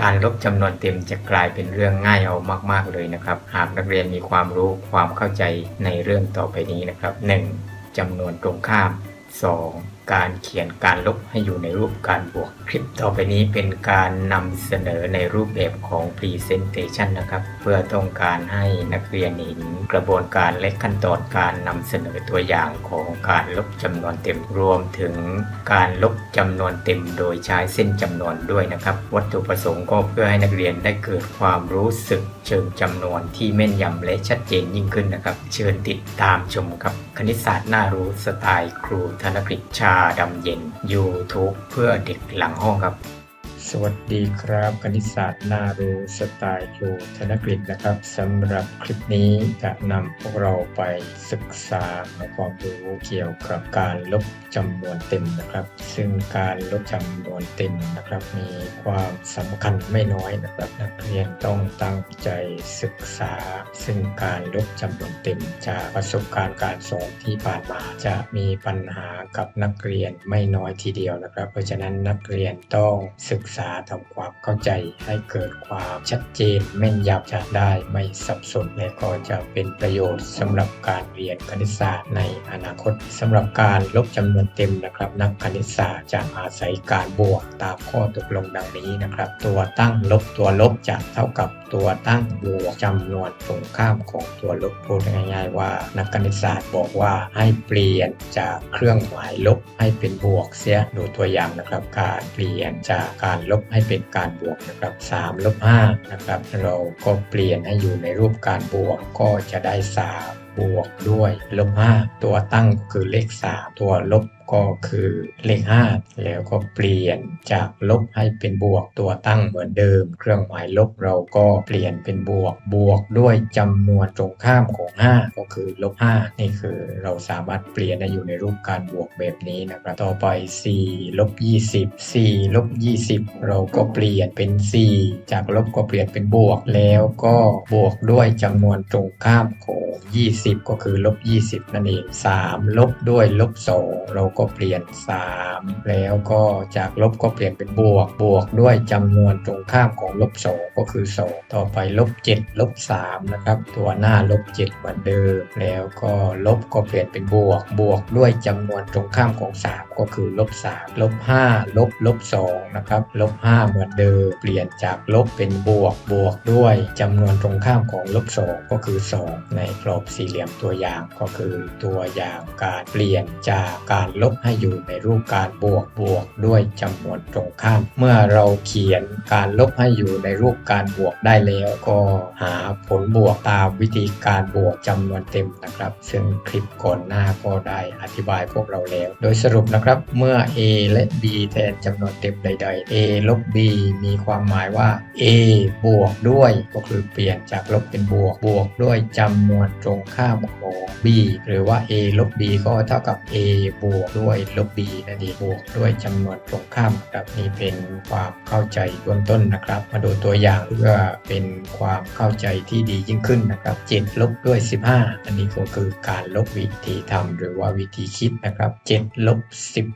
การลบจำนวนเต็มจะกลายเป็นเรื่องง่ายเอามาก ๆ เลยนะครับ หากนักเรียนมีความรู้ความเข้าใจในเรื่องต่อไปนี้นะครับ 1. จำนวนตรงข้าม 2. การเขียนการลบให้อยู่ในรูปการบวก คลิปต่อไปนี้เป็นการนำเสนอในรูปแบบของ Presentation นะครับ เพื่อต้องการให้นักเรียนเห็นกระบวนการและขั้นตอนการนำเสนอตัวอย่างของการลบจำนวนเต็มรวมถึงการลบจำนวนเต็มโดยใช้เส้นจำนวนด้วยนะครับ วัตถุประสงค์ก็เพื่อให้นักเรียนได้เกิดความรู้สึกเชิงจำนวนที่แม่นยำและชัดเจนยิ่งขึ้นนะครับ เชิญติดตามชมครับคณิตศาสตร์น่ารู้สไตล์ครูธนกฤษชาาดำเย็น YouTube เพื่อเด็กหลังห้องครับ สวัสดีครับคณิตศาสตร์น่ารู้สไตล์ครูธนกฤษนะครับสำหรับคลิปนี้จะนำพวกเราไปศึกษาความรู้เกี่ยวกับการลบจำนวนเต็มนะครับ ซึ่งการลบจำนวนเต็มนะครับ มีความสำคัญไม่น้อยนะครับนักเรียนต้องตั้งใจศึกษา ซึ่งการลบจำนวนเต็มจากประสบการณ์การสอนที่ผ่านมาจะมีปัญหากับนักเรียนไม่น้อยทีเดียวนะครับ เพราะฉะนั้นนักเรียนต้องศึกษาทำความเข้าใจให้เกิดความชัดเจนแม่นยำจะได้ไม่สับสนและก็จะเป็นประโยชน์สำหรับการเรียนคณิตศาสตร์ในอนาคตสำหรับการลบจำนวนเต็มนะครับ นักคณิตศาสตร์จะอาศัยการบวกตามข้อตกลงดังนี้นะครับ ตัวตั้งลบตัวลบจะเท่ากับตัวตั้งบวกจำนวนตรงข้ามของตัวลบพูดง่าย ๆ ว่านักคณิตศาสตร์บอกว่าให้เปลี่ยนจากเครื่องหมายลบให้เป็นบวกเสียดูตัวอย่างนะครับ การเปลี่ยนจากการลบให้เป็นการบวกนะครับ3ลบ5นะครับเราก็เปลี่ยนให้อยู่ในรูปการบวกก็จะได้ 3 บวกด้วยลบ5ตัวตั้งก็คือเลข 3 ตัวลบก็คือเลข 5 แล้วก็เปลี่ยนจากลบให้เป็นบวกตัวตั้งเหมือนเดิม เครื่องหมายลบเราก็เปลี่ยนเป็นบวกบวกด้วยจำนวนตรงข้ามของ 5 ก็คือลบ5นี่คือเราสามารถเปลี่ยนได้อยู่ในรูปการบวกแบบนี้นะครับต่อไป4ลบ20 4ลบ20 เราก็เปลี่ยนเป็น 4 จากลบก็เปลี่ยนเป็นบวกแล้วก็บวกด้วยจำนวนตรงข้ามของ 20 ก็คือลบ 20 นั่นเอง 3 ลบด้วยลบ 2 เราก็เปลี่ยน 3 แล้วก็จากลบก็เปลี่ยนเป็นบวก บวกด้วยจำนวนตรงข้ามของลบ 2 ก็คือ 2 ต่อไปลบ 7 ลบ 3 นะครับ ตัวหน้าลบ 7 เหมือนเดิม แล้วก็ลบก็เปลี่ยนเป็นบวก บวกด้วยจำนวนตรงข้ามของ 3 ก็คือลบ 3 ลบ 5 ลบ ลบ 2 นะครับ ลบ 5 เหมือนเดิม เปลี่ยนจากลบเป็นบวก บวกด้วยจำนวนตรงข้ามของลบ 2 ก็คือ 2 ในกรอบสี่เหลี่ยมตัวอย่างก็คือตัวอย่างการเปลี่ยนจากการลบให้อยู่ในรูปการบวกบวกด้วยจำนวนตรงข้าม เมื่อเราเขียนการลบให้อยู่ในรูปการบวกได้แล้วก็หาผลบวกตามวิธีการบวกจำนวนเต็มนะครับ ซึ่งคลิปก่อนหน้าก็ได้อธิบายพวกเราแล้ว โดยสรุปนะครับเมื่อ a และ b แทนจำนวนเต็มใด ๆ a ลบ b มีความหมายว่า a บวกด้วยก็คือเปลี่ยนจากลบเป็นบวกบวกด้วยจำนวนตรงข้ามของ b หรือว่า a ลบ b ก็เท่ากับ a บวกด้วยลบ b นั่นเองบวกด้วยจำนวนตรงข้ามครับนี่เป็นความเข้าใจเบื้องต้นนะครับ มาดูตัวอย่างเพื่อเป็นความเข้าใจที่ดียิ่งขึ้นนะครับ7ลบด้วย 15 อันนี้ก็คือการลบวิธีทำหรือว่าวิธีคิดนะครับ7ลบ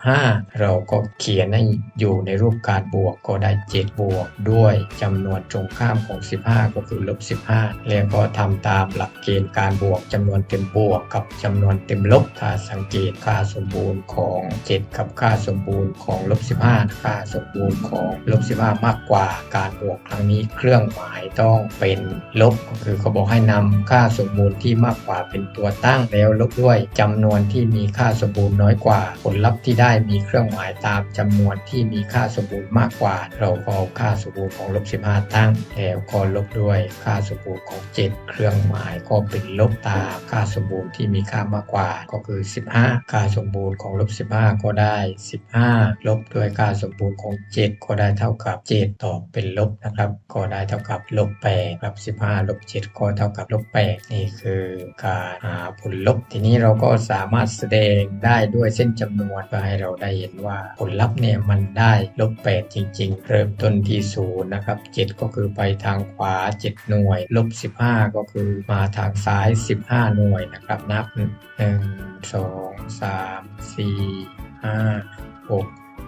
15 เราก็เขียนให้อยู่ในรูปการบวกก็ได้ 7 บวกด้วยจำนวนตรงข้ามของ 15 ก็คือลบ15 แล้วก็ทำตามหลักเกณฑ์การการบวกจำนวนเต็มบวกกับจำนวนเต็มลบถ้าสังเกตค่าสมบูรณ์ของ 7 กับค่าสมบูรณ์ของลบ15ค่าสมบูรณ์ของลบ15 มากกว่า การบวกครั้งนี้เครื่องหมายต้องเป็นลบก็คือเขาบอกให้นำค่าสมบูรณ์ที่มากกว่าเป็นตัวตั้งแล้วลบด้วยจำนวนที่มีค่าสมบูรณ์น้อยกว่า ผลลัพธ์ที่ได้มีเครื่องหมายตามจำนวนที่มีค่าสมบูรณ์มากกว่า เราก็เอาค่าสมบูรณ์ของลบ15 ตั้ง แล้วก็ลบด้วยค่าสมบูรณ์ของ 7 เครื่องหมายก็เป็นลบตามค่าสมบูรณ์ที่มีค่ามากกว่าก็คือ 15 ค่าสมบูรณ์ของลบ 15 ก็ได้ 15 ลบด้วยค่าสมบูรณ์ของ 7 ก็ได้เท่ากับ 7 ตอบเป็นลบนะครับ ก็ได้เท่ากับลบ8ครับ15 ลบ 7 ก็เท่ากับลบ 8 นี่คือการหาผลลบ ทีนี้เราก็สามารถแสดงได้ด้วยเส้นจำนวนเพื่อให้เราได้เห็นว่าผลลัพธ์เนี่ยมันได้ลบ 8 จริง ๆ เริ่มต้นที่0นะครับ 7 ก็คือไปทางขวา 7 หน่วย ลบ 15 ก็คือมาทางซ้ายาย 15 หน่วยนะครับ นับ 1 2 3 4 5 6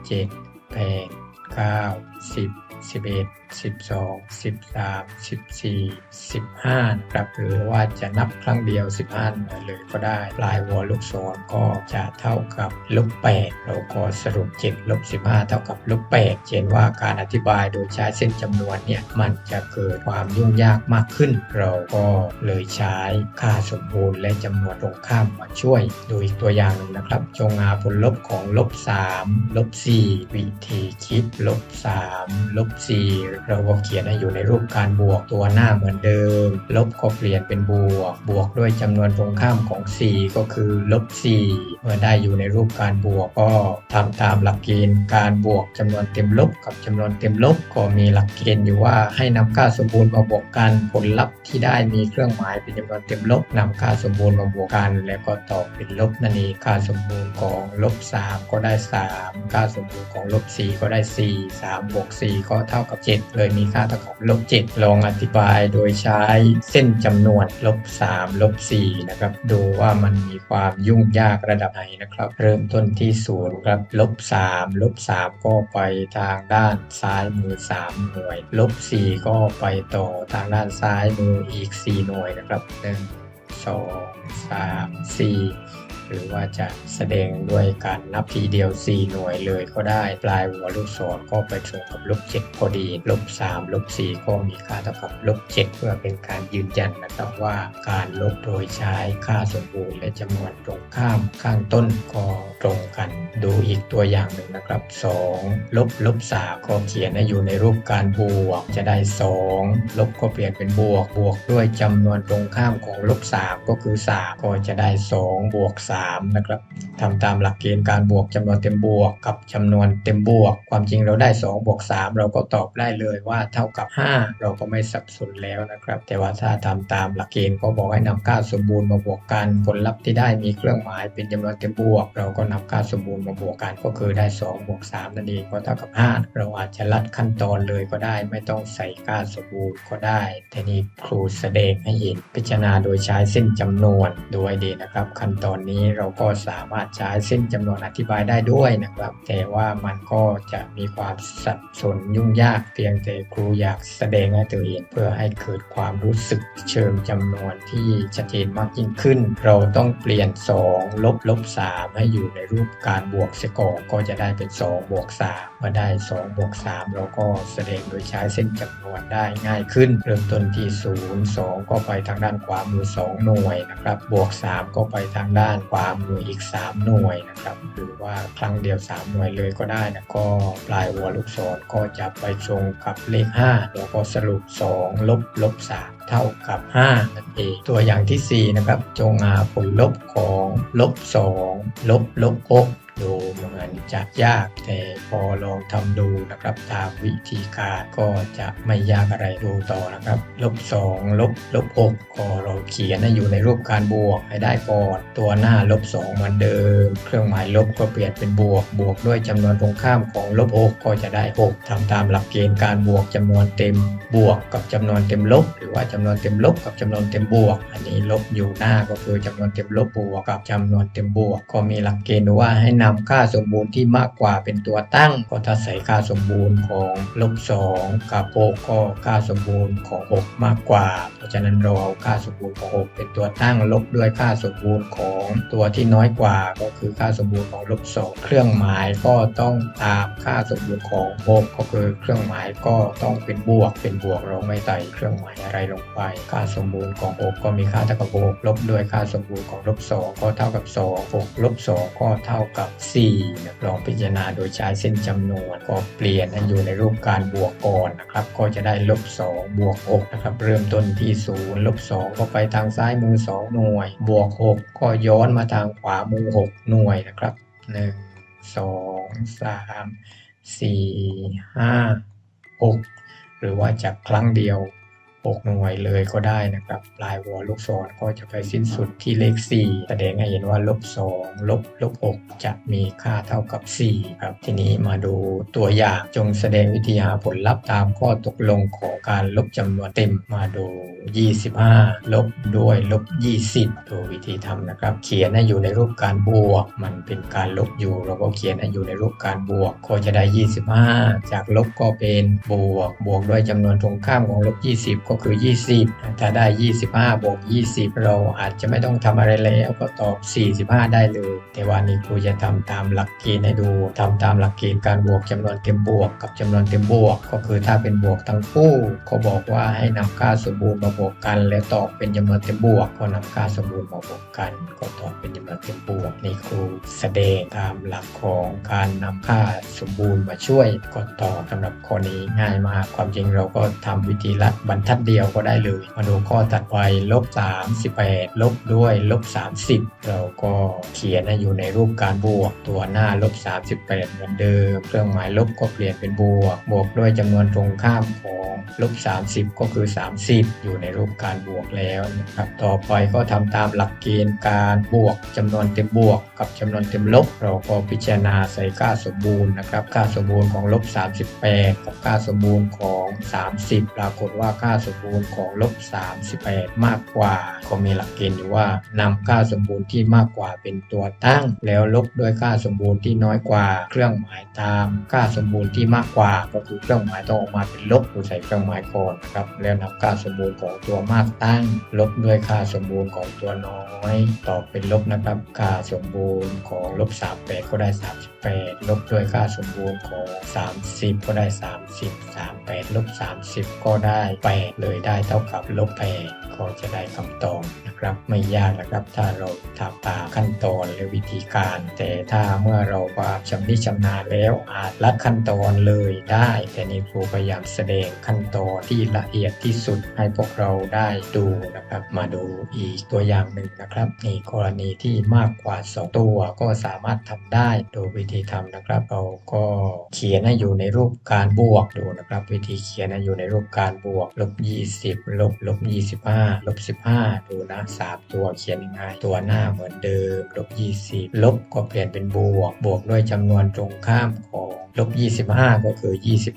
7 8 9 10 11 12 13 14 15นะครับหรือว่าจะนับครั้งเดียว 15หน่วยเลยก็ได้ ปลายหัวลูกศรก็จะเท่ากับลบ8เราก็สรุป7ลบ15 เท่ากับลบ8เช่นว่าการอธิบายโดยใช้เส้นจำนวนเนี่ยมันจะเกิดความยุ่งยากมากขึ้น เราก็เลยใช้ค่าสมบูรณ์และจำนวนตรงข้ามมาช่วย ดูอีกตัวอย่างหนึ่งนะครับ จงหาผลลบของลบ3ลบ4วิธีคิดลบ3ลบ4เราก็เขียนให้อยู่ในรูปการบวกตัวหน้าเหมือนเดิม ลบก็เปลี่ยนเป็นบวก บวกด้วยจำนวนตรงข้ามของ 4 ก็คือลบ 4 เมื่อได้อยู่ในรูปการบวกก็ทำตามหลักเกณฑ์การบวกจำนวนเต็มลบกับจำนวนเต็มลบก็มีหลักเกณฑ์อยู่ว่าให้นำค่าสมบูรณ์มาบวกกันผลลัพธ์ที่ได้มีเครื่องหมายเป็นจำนวนเต็มลบนำค่าสมบูรณ์มาบวกกัน แล้วก็ตอบเป็นลบนั่นเองค่าสมบูรณ์ของลบ3ก็ได้ 3 ค่าสมบูรณ์ของลบ4ก็ได้ 4 3บวก4ก็เท่ากับ 7เลยมีค่าเท่ากับลบ7ลองอธิบายโดยใช้เส้นจำนวนลบ3ลบ4นะครับ ดูว่ามันมีความยุ่งยากระดับไหนนะครับ เริ่มต้นที่0ครับลบ3ลบ3ก็ไปทางด้านซ้ายมือ 3 หน่วย ลบ 4 ก็ไปต่อทางด้านซ้ายมืออีก 4 หน่วยนะครับ1 2 3 4 หรือว่าจะแสดงด้วยการนับทีเดียว 4 หน่วยเลยก็ได้ ปลายหัวลูกศรก็ไปตรงกับลบ7พอดีลบ3ลบ4ก็มีค่าเท่ากับลบ7เพื่อเป็นการยืนยันนะครับว่าการลบโดยใช้ค่าสมบูรณ์และจำนวนตรงข้ามข้างต้นก็ตรงกัน ดูอีกตัวอย่างหนึ่งนะครับ 2 ลบลบ3ก็เขียนให้อยู่ในรูปการบวกจะได้ 2 ลบก็เปลี่ยนเป็นบวกบวกด้วยจำนวนตรงข้ามของลบ3ก็คือ 3 ก็จะได้ 2 บวก3นะครับทำตามหลักเกณฑ์การบวกจำนวนเต็มบวกกับจำนวนเต็มบวก ความจริงเราได้2บวก3เราก็ตอบได้เลยว่าเท่ากับ 5 เราก็ไม่สับสนแล้วนะครับ แต่ว่าถ้าทำตามหลักเกณฑ์ก็บอกให้นำค่าสมบูรณ์มาบวกกันผลลัพธ์ที่ได้มีเครื่องหมายเป็นจำนวนเต็มบวก เราก็นำค่าสมบูรณ์มาบวกกันก็คือได้2บวก3นั่นเองก็เท่ากับ 5 เราอาจจะลัดขั้นตอนเลยก็ได้ ไม่ต้องใส่ค่าสมบูรณ์ก็ได้แต่นี่ครูแสดงให้เห็นพิจารณาโดยใช้เส้นจำนวนดูให้ดีนะครับ ขั้นตอนนี้นี้เราก็สามารถใช้เส้นจำนวนอธิบายได้ด้วยนะครับ แต่ว่ามันก็จะมีความสับสนยุ่งยากเพียงแต่ครูอยากแสดงให้ตัวเองเพื่อให้เกิดความรู้สึกเชิงจำนวนที่ชัดเจนมากยิ่งขึ้น เราต้องเปลี่ยน 2 ลบลบ3ให้อยู่ในรูปการบวกเสียก่อนก็จะได้เป็น 2 บวก3 มาได้2บวก3เราก็แสดงโดยใช้เส้นจำนวนได้ง่ายขึ้น เริ่มต้นที่ 0 2 ก็ไปทางด้านขวามือ 2 หน่วยนะครับ บวก 3 ก็ไปทางด้านขวามืออีก 3 หน่วยนะครับหรือว่าครั้งเดียว 3 หน่วยเลยก็ได้นะก็ปลายหัวลูกศรก็จะไปตรงกับเลข 5 แล้วก็สรุป 2 ลบลบ 3 เท่ากับ5นั่นเองตัวอย่างทีสี่4 นะครับ จงหาผลลบของลบ 2 ลบลบ6 ดูเหมือนจะยาก แต่พอลองทำดูนะครับตามวิธีการก็จะไม่ยากอะไรดูต่อนะครับลบ2ลบลบ6ก็เราเขียนให้อยู่ในรูปการบวกให้ได้ก่อนตัวหน้าลบ2เหมือนเดิม เครื่องหมายลบก็เปลี่ยนเป็นบวกบวกด้วยจำนวนตรงข้ามของลบ6ก็จะได้ 6ทำตามหลักเกณฑ์การบวกจำนวนเต็มบวกกับจำนวนเต็มลบ หรือว่าจำนวนเต็มลบกับจำนวนเต็มบวก อันนี้ลบอยู่หน้าก็คือจำนวนเต็มลบบวกกับจำนวนเต็มบวก ก็มีหลักเกณฑ์ว่าให้นำค่าสมบูรณ์ที่มากกว่าเป็นตัวตั้ง ก็ถ้าใส่ค่าสมบูรณ์ของลบ2กับ6ก็ค่าสมบูรณ์ของ 6 มากกว่า เพราะฉะนั้นเราเอาค่าสมบูรณ์ของ 6 เป็นตัวตั้งลบด้วยค่าสมบูรณ์ของตัวที่น้อยกว่า ก็คือค่าสมบูรณ์ของลบ2เครื่องหมายก็ต้องตามค่าสมบูรณ์ของ 6 ก็คือเครื่องหมายก็ต้องเป็นบวกเป็นบวกเราไม่ใส่เครื่องหมายอะไรลงไป ค่าสมบูรณ์ของ 6 ก็มีค่าเท่ากับ6ลบด้วยค่าสมบูรณ์ของลบ2ก็เท่ากับ2 6ลบ2ก็เท่ากับ4นะลองพิจารณาโดยใช้เส้นจำนวนก็เปลี่ยนให้อยู่ในรูปการบวกก่อนนะครับ ก็จะได้ลบ2บวก6นะครับเริ่มต้นที่0ลบ2ก็ไปทางซ้ายมือ 2 หน่วย บวก 6 ก็ย้อนมาทางขวามือ 6 หน่วยนะครับ 1 2 3 4 5 6 หรือว่าจากครั้งเดียว 6 หน่วยเลยก็ได้นะครับปลายหัวลูกศรก็จะไปสิ้นสุดที่เลข 4 แสดงให้เห็นว่าลบ2ลบลบ6จะมีค่าเท่ากับ 4 ครับ ทีนี้มาดูตัวอย่างจงแสดงวิธีหาผลลัพธ์ตามข้อตกลงของการลบจำนวนเต็มมาดู 25 ลบด้วยลบ 20ดูวิธีทำนะครับ เขียนให้อยู่ในรูปการบวก มันเป็นการลบอยู่เราก็เขียนให้อยู่ในรูปการบวกก็จะได้ 25 จากลบก็เป็นบวก บวกด้วยจำนวนตรงข้ามของลบ 20 ก็็คือ 20 ถ้าได้ 25บวก20 เราอาจจะไม่ต้องทำอะไรแล้วก็ตอบ 45 ได้เลย แต่ว่านี้ครูจะทำตามหลักเกณฑ์ให้ดูทำตามหลักเกณฑ์การบวกจำนวนเต็มบวกกับจำนวนเต็มบวก ก็คือถ้าเป็นบวกทั้งคู่เขาบอกว่าให้นำค่าสมบูรณ์มาบวกกัน แล้วตอบเป็นจำนวนเต็มบวก ก็นำค่าสมบูรณ์มาบวกกัน ก็ตอบเป็นจำนวนเต็มบวกนี่ครูแสดงตามหลักของการนำค่าสมบูรณ์มาช่วยก็ตอบสำหรับข้อนี้ง่ายมาก ความจริงเราก็ทำวิธีลัดบรรทัดเดียวก็ได้เลย มาดูข้อถัดไปลบ38 ลบด้วยลบ 30 เราก็เขียนอยู่ในรูปการบวก ตัวหน้าลบ 38 เหมือนเดิม เครื่องหมายลบก็เปลี่ยนเป็นบวก บวกด้วยจำนวนตรงข้ามของลบ 30 ก็คือ 30 อยู่ในรูปการบวกแล้วนะครับต่อไปก็ทำตามหลักเกณฑ์การบวกจำนวนเต็มบวก กับจำนวนเต็มลบ เราก็พิจารณาใส่ค่าสมบูรณ์นะครับค่าสมบูรณ์ของลบ 38 กับค่าสมบูรณ์ของ 30 ปรากฏว่าค่าสมบูรณ์ของลบ 38 มากกว่า ก็มีหลักเกณฑ์อยู่ว่านำค่าสมบูรณ์ที่มากกว่าเป็นตัวตั้ง แล้วลบด้วยค่าสมบูรณ์ที่น้อยกว่า เครื่องหมายตามค่าสมบูรณ์ที่มากกว่า ก็คือเครื่องหมายต้องออกมาเป็นลบเราใส่เครื่องหมายก่อนนะครับแล้วนำค่าสมบูรณ์ของตัวมากตั้ง ลบด้วยค่าสมบูรณ์ของตัวน้อยตอบเป็นลบนะครับ ค่าสมบูรณ์ของลบ 38 ก็ได้ 38 ลบด้วยค่าสมบูรณ์ของ 30 ก็ได้ 30 38 ลบ 30 ก็ได้ 8เลยได้เท่ากับลบ8ก็จะได้คำตอบ นะครับ ไม่ยากนะครับ ถ้าเราทำตามขั้นตอนและวิธีการ แต่ถ้าเมื่อเราความชำนิชำนาญแล้วอาจลัดขั้นตอนเลยได้ แต่นี่ครูพยายามแสดงขั้นตอนที่ละเอียดที่สุดให้พวกเราได้ดูนะครับ มาดูอีกตัวอย่างหนึ่งนะครับนี่กรณีที่มากกว่า 2 ตัวก็สามารถทำได้โดยวิธีทำนะครับ เราก็เขียนให้อยู่ในรูปการบวกดูนะครับ วิธีเขียนให้อยู่ในรูปการบวกลบ20ลบลบ25ลบ15ดูนะสามตัวเขียนง่าย ตัวหน้าเหมือนเดิมลบ20 ลบก็เปลี่ยนเป็นบวก บวกด้วยจำนวนตรงข้ามของ ลบ25ก็คือ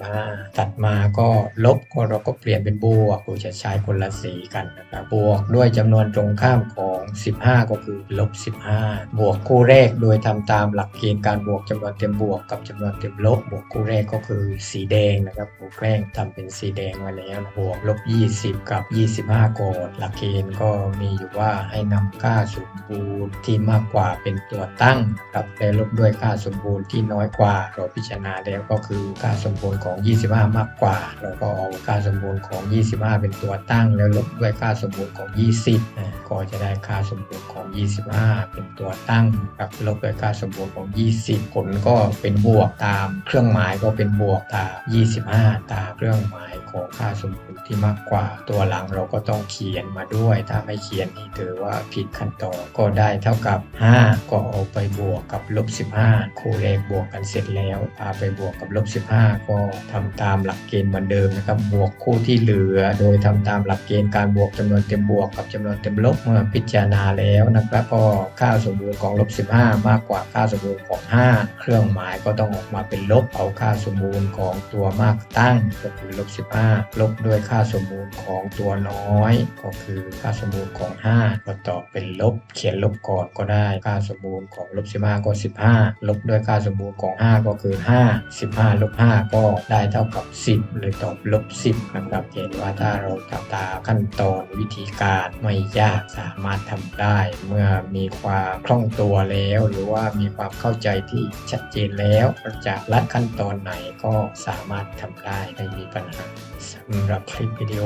25ตัดมาก็ลบก็เราก็เปลี่ยนเป็นบวกเราจะใช้คนละสีกันนะครับบวกด้วยจำนวนตรงข้ามของ 15 ก็คือลบ15 บวกคู่แรกโดยทำตามหลักเกณฑ์การบวกจำนวนเต็มบวกกับจำนวนเต็มลบ บวกคู่แรกก็คือสีแดงนะครับครูแกล้งทำเป็นสีแดงไว้แล้วบวกลบ20 กับ 25ก่อนหลักเกณฑ์ก็มีอยู่ว่าให้นำค่าสมบูรณ์ที่มากกว่าเป็นตัวตั้งนะครับและลบด้วยค่าสมบูรณ์ที่น้อยกว่าเราพิจารณาแล้วก็คือค่าสมบูรณ์ของ 25 มากกว่า เราก็เอาค่าสมบูรณ์ของ 25 เป็นตัวตั้ง แล้วลบด้วยค่าสมบูรณ์ของ 20นะก็จะได้ค่าสมบูรณ์ของ 25 เป็นตัวตั้งกับลบด้วยค่าสมบูรณ์ของ 20 ผลก็เป็นบวกตาม เครื่องหมายก็เป็นบวกตาม 25 ตามเครื่องหมาย ของค่าสมบูรณ์ที่มากกว่า ตัวหลังเราก็ต้องเขียนมาด้วย ถ้าไม่เขียนนี่ถือว่าผิดขั้นตอนก็ได้เท่ากับ 5 ก็เอาไปบวกกับลบ15คู่เลขบวกกันเสร็จแล้วพาไปบวกกับลบ15 ก็ทำตามหลักเกณฑ์เหมือนเดิมนะครับบวกคู่ที่เหลือ โดยทำตามหลักเกณฑ์การบวกจำนวนเต็มบวกกับจำนวนเต็มลบเมื่อพิจารณาแล้วนะครับก็ค่าสมบูรณ์ของลบ15 มากกว่าค่าสมบูรณ์ของ 5 เครื่องหมายก็ต้องออกมาเป็นลบเอาค่าสมบูรณ์ของตัวมากตั้งก็คือลบ15ลบด้วยค่าสมบูรณ์ของตัวน้อย ก็คือค่าสมบูรณ์ของ 5 ก็ตอบเป็นลบ เขียนลบก่อนก็ได้ ค่าสมบูรณ์ของลบ15ก็ 15 ลบด้วยค่าสมบูรณ์ของ 5 ก็คือ 5 15 ลบ 5 ก็ได้เท่ากับ 10 เลยตอบลบ 10 นะครับ เห็นว่าถ้าเราทำตามขั้นตอนวิธีการไม่ยากสามารถทำได้ เมื่อมีความคล่องตัวแล้ว หรือว่ามีความเข้าใจที่ชัดเจนแล้วจะลัดขั้นตอนไหนก็สามารถทำได้ไม่มีปัญหาสำหรับคลิปวิดีโอ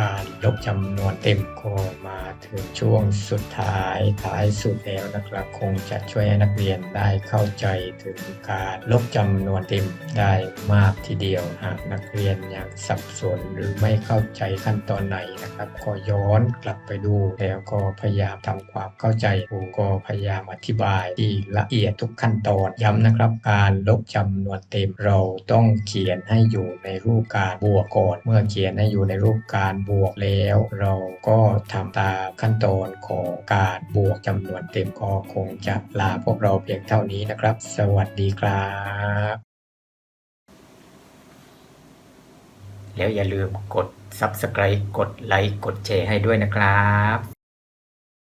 การลบจำนวนเต็มก็มาถึงช่วงสุดท้ายท้ายสุดแล้วนะครับ คงจะช่วยให้นักเรียนได้เข้าใจถึงการลบจำนวนเต็มได้มากทีเดียวหากนักเรียนยังสับสนหรือไม่เข้าใจขั้นตอนไหนนะครับ ก็ย้อนกลับไปดูแล้วก็พยายามทำความเข้าใจครูก็พยายามอธิบายที่ละเอียดทุกขั้นตอนย้ำนะครับ การลบจำนวนเต็มเราต้องเขียนให้อยู่ในรูปการบวกก่อนเมื่อเขียนให้อยู่ในรูปการบวกแล้ว เราก็ทำตามขั้นตอนของการบวกจำนวนเต็มก็คงจะลาพวกเราเพียงเท่านี้นะครับ สวัสดีครับแล้วอย่าลืมกด Subscribe กดไลค์ กดแชร์ให้ด้วยนะครับ